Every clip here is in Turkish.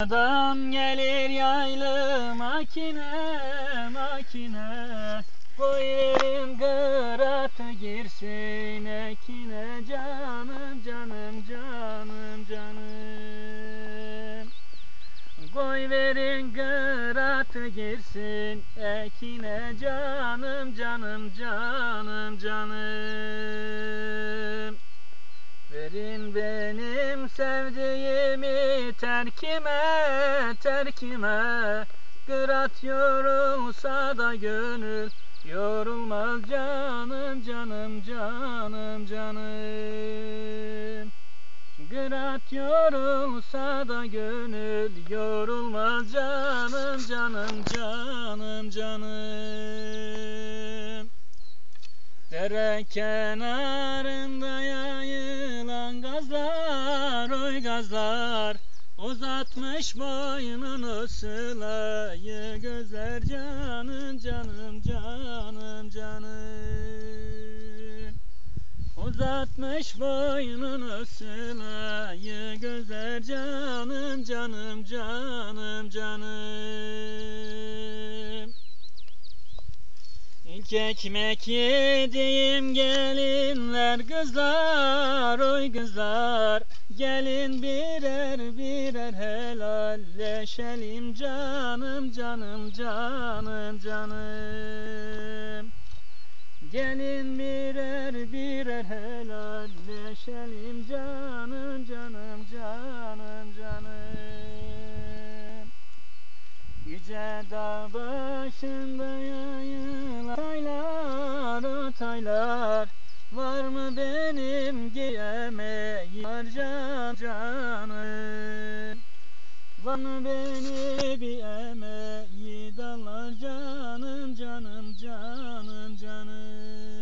Adam gelir yaylı makine makine. Koy verin kıratı girsin ekine. Canım canım canım canım. Koy verin kıratı girsin ekine. Canım canım canım canım Verin benim sevdiğimi terkime terkime. Kırat yorulsa da gönül yorulmaz canım canım canım canım. Kırat yorulsa da gönül yorulmaz canım canım canım canım. Dere kenarında yayılan gazlar oy gazlar. Uzatmış boynunu sılayı gözler canım canım canım canım. Uzatmış boynunu sılayı gözler canım canım canım canım İlk ekmek yediğim gelinler kızlar oy kızlar. Gelin birer birer helalleşelim. Canım canım canım canım. Gelin birer birer helalleşelim. Canım canım canım canım Yüce dağ başında yayılan taylar o Var mı benim giyemeyi can canım Var mı beni bir emeği dalar canım canım canım canım?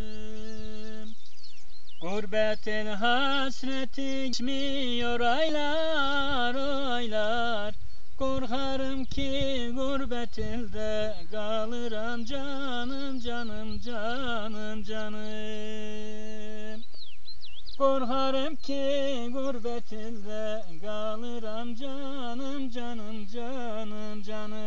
Gurbetin hasreti geçmiyor aylar aylar ki gurbet ilde kalırım canım canım canım. Canım Korkarım ki gurbet ilde kalırım canım canım canım canım